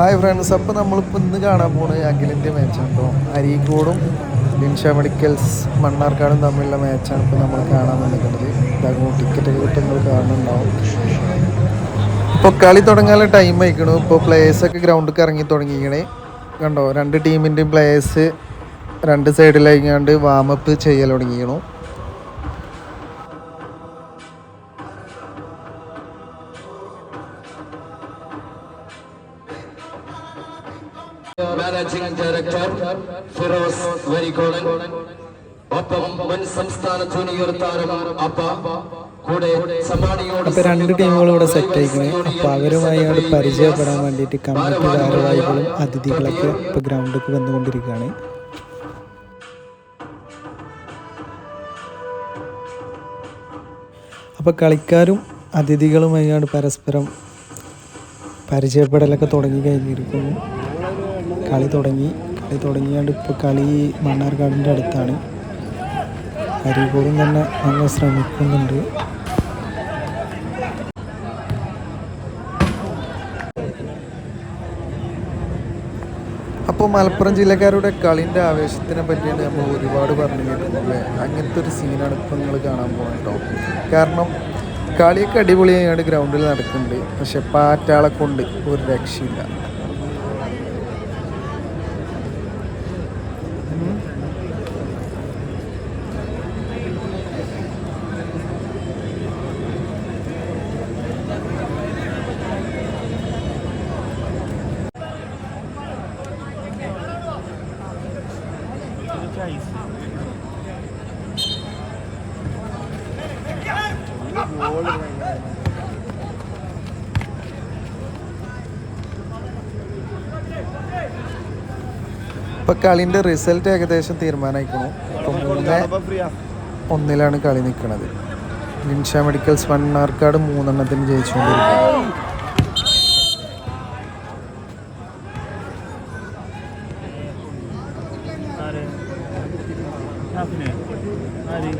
Hi friends അപ്പോൾ നമ്മളിപ്പോൾ ഇന്ന് കാണാൻ പോകുന്നത് അഖിലിന്റെ മാച്ചാണ് കേട്ടോ അരീക്കോടും ലിൻഷ മെഡിക്കൽസ് മണ്ണാർക്കാടും തമ്മിലുള്ള മാച്ചാണ് ഇപ്പോൾ നമ്മൾ കാണാൻ വന്നിട്ടുള്ളത്. ഇതാകുമ്പോൾ ടിക്കറ്റ് കിട്ടുന്നത് കാണുന്നുണ്ടാവും. ഇപ്പോൾ കളി തുടങ്ങാനുള്ള ടൈം ആയിക്കണു. ഇപ്പോൾ പ്ലേയേഴ്സൊക്കെ ഗ്രൗണ്ടിൽ ഇറങ്ങി തുടങ്ങിക്കണേ. കണ്ടോ? രണ്ട് ടീമിന്റെയും പ്ലേയേഴ്സ് രണ്ട് സൈഡിലായിക്കാണ്ട് വാമപ്പ് ചെയ്യാൻ തുടങ്ങിക്കണു. മാനേജിംഗ് ഡയറക്ടർ ഫിറോസ് വരികോളൻ ഒപ്പം മുൻ സംസ്ഥാന ജൂനിയർ താരം അപ്പ കൂടെ അപ്പോൾ രണ്ട് ടീമുകളും ഇവിടെ സെറ്റ് ആയിക്കണേ. അപ്പൊ അവരുമായി അവിടെ പരിചയപ്പെടാൻ വേണ്ടിയിട്ട് കമ്മിറ്റി ഭാരവാഹികളും അതിഥികളൊക്കെ ഇപ്പൊ ഗ്രൗണ്ടിലേക്ക് വന്നുകൊണ്ടിരിക്കുകയാണ് അപ്പോൾ കളിക്കാരും അതിഥികളുമായി പരസ്പരം പരിചയപ്പെടലൊക്കെ തുടങ്ങി കഴിഞ്ഞിരിക്കുന്നു. കളി തുടങ്ങി. കളി തുടങ്ങിയാണ്ട് ഇപ്പോൾ കളി മണ്ണാർക്കാടിന്റെ അടുത്താണ്. അരീക്കോടും തന്നെ നല്ല ശ്രമിക്കുന്നുണ്ട്. അപ്പോൾ മലപ്പുറം ജില്ലക്കാരുടെ കളിന്റെ ആവേശത്തിനെ പറ്റിയാണ് നമ്മൾ ഒരുപാട് പറഞ്ഞു കേൾക്കുന്നത് അങ്ങനത്തെ ഒരു സീനാണ് ഇപ്പോൾ നിങ്ങൾ കാണാൻ പോകുന്നത് കേട്ടോ. കാരണം കളിയൊക്കെ അടിപൊളിയായാണ് ഗ്രൗണ്ടിൽ നടക്കുന്നുണ്ട്. പക്ഷെ പാറ്റാളെ കൊണ്ട് ഒരു രക്ഷയില്ല. ഇപ്പൊ കളിന്റെ റിസൾട്ട് ഏകദേശം തീരുമാനമായിക്കണു ഇപ്പൊ മൂന്ന് ഒന്നിലാണ് കളി നിൽക്കുന്നത് മിൻഷ മെഡിക്കൽസ് മണ്ണാർക്കാട് മൂന്നെണ്ണത്തിന് ജയിച്ചുകൊണ്ടിരിക്കുന്നു. అది